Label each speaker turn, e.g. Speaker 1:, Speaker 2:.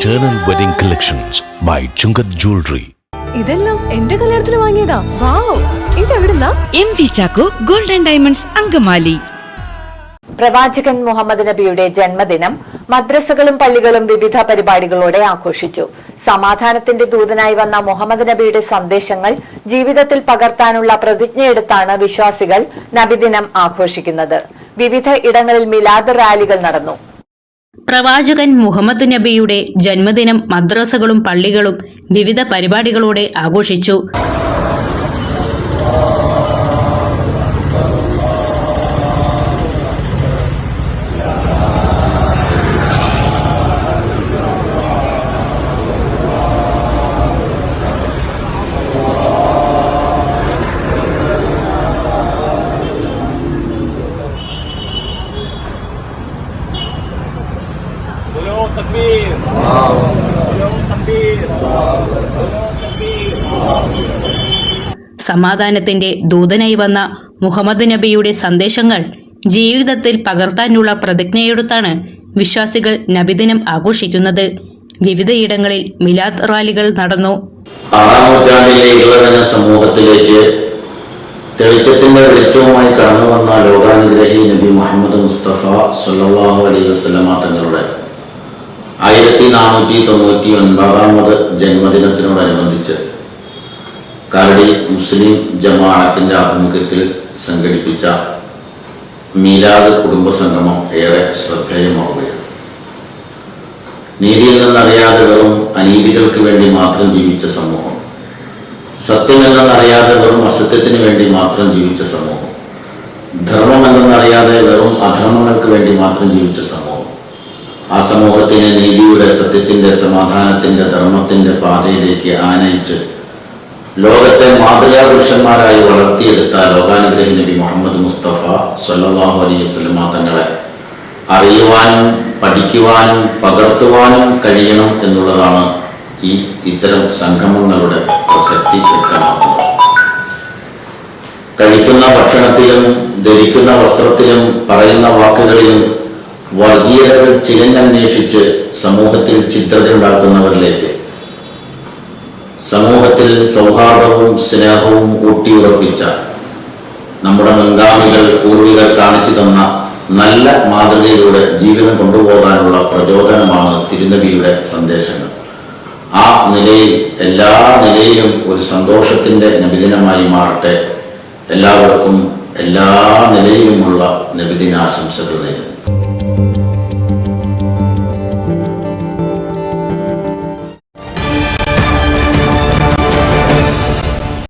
Speaker 1: Eternal wedding collections by Chungath jewellery
Speaker 2: ഇതെല്ലാം എന്റെ കല്യാണത്തിന് വാങ്ങിയതാ. Wow ഇതെവിടുന്നാ?
Speaker 3: M V Chacko golden diamonds Angamaly.
Speaker 4: പ്രവാചകൻ മുഹമ്മദ് നബിയുടെ ജന്മദിനം മദ്രസകളും പള്ളികളും വിവിധ പരിപാടികളോടെ ആഘോഷിച്ചു. സമാധാനത്തിന്റെ ദൂതനായി വന്ന മുഹമ്മദ് നബിയുടെ സന്ദേശങ്ങൾ ജീവിതത്തിൽ പകർത്താനുള്ള പ്രതിജ്ഞയെടുത്താണ് വിശ്വാസികൾ നബിദിനം ആഘോഷിക്കുന്നത്. വിവിധ ഇടങ്ങളിൽ മിലാദ് റാലികൾ നടന്നു.
Speaker 5: പ്രവാചകൻ മുഹമ്മദ് നബിയുടെ ജന്മദിനം മദ്രസകളും പള്ളികളും വിവിധ പരിപാടികളോടെ ആഘോഷിച്ചു.
Speaker 6: തക്ബീർ തക്ബീർ
Speaker 5: സമാധാനത്തിന്റെ ദൂതനായി വന്ന മുഹമ്മദ് നബിയുടെ സന്ദേശങ്ങൾ ജീവിതത്തിൽ പകർത്താനുള്ള പ്രതിജ്ഞയെടുത്താണ് വിശ്വാസികൾ നബിദിനം ആഘോഷിക്കുന്നത്. വിവിധയിടങ്ങളിൽ മിലാദ് റാലികൾ നടന്നു.
Speaker 7: ആറാം നൂറ്റാണ്ടിലെ ഇളവന സമൂഹത്തിലേക്ക് തെളിച്ചത്തിന്റെ വെളിച്ചവുമായി കടന്നു വന്ന ലോകാനുഗ്രഹി നബി മുഹമ്മദ് മുസ്തഫ സുല്ലാഹു അലൈഹി വസ്ലമ തങ്ങളുടെ ആയിരത്തി നാനൂറ്റി തൊണ്ണൂറ്റി ഒൻപതാമത് ജന്മദിനത്തിനോടനുബന്ധിച്ച് കരടി മുസ്ലിം ജമാഅത്തിന്റെ ആഭിമുഖ്യത്തിൽ സംഘടിപ്പിച്ച മീലാദ് കുടുംബ സംഗമം ഏറെ ശ്രദ്ധേയമാവുകയാണ്. നീതിയിൽ നിന്നറിയാതെ വെറും അനീതികൾക്ക് വേണ്ടി മാത്രം ജീവിച്ച സമൂഹം സത്യമെന്നറിയാതെ വെറും അസത്യത്തിന് വേണ്ടി മാത്രം ജീവിച്ച സമൂഹം ധർമ്മം എന്തെന്നറിയാതെ വെറും അധർമ്മങ്ങൾക്ക് വേണ്ടി മാത്രം ജീവിച്ച സമൂഹം ആ സമൂഹത്തിനെ നീതിയുടെ സത്യത്തിന്റെ സമാധാനത്തിന്റെ ധർമ്മത്തിന്റെ പാതയിലേക്ക് ആനയിച്ച് ലോകത്തെ മാതൃകാ പുരുഷന്മാരായി വളർത്തിയെടുത്ത ലോകാനുഗ്രഹി നബി മുഹമ്മദ് മുസ്തഫ സല്ലാഹു അലൈഹി വസല്ലമ തങ്ങളെ അറിയുവാനും പഠിക്കുവാനും പകർത്തുവാനും കഴിയണം എന്നുള്ളതാണ് ഈ ഇത്തരം സംഗമങ്ങളുടെ പ്രസക്തി വ്യക്തമാക്കുന്നത്. കഴിക്കുന്ന ഭക്ഷണത്തിലും ധരിക്കുന്ന വസ്ത്രത്തിലും പറയുന്ന വാക്കുകളിലും വർഗീയതകൾ ചിലഞ്ഞന്വേഷിച്ച് സമൂഹത്തിൽ ചിത്രത്തിലുണ്ടാക്കുന്നവരിലേക്ക്. സമൂഹത്തിൽ സൗഹാർദ്ദവും സ്നേഹവും ഊട്ടിയുറപ്പിച്ച നമ്മുടെ മുൻഗാമികൾ പൂർവികർ കാണിച്ചു തന്ന നല്ല മാതൃകയിലൂടെ ജീവിതം കൊണ്ടുപോകാനുള്ള പ്രചോദനമാണ് തിരുനബിയുടെ സന്ദേശങ്ങൾ. ആ നിലയിൽ എല്ലാ നിലയിലും ഒരു സന്തോഷത്തിന്റെ നബിദിനമായി മാറട്ടെ. എല്ലാവർക്കും എല്ലാ നിലയിലുമുള്ള നബിദിനാശംസകൾ നേരുന്നു.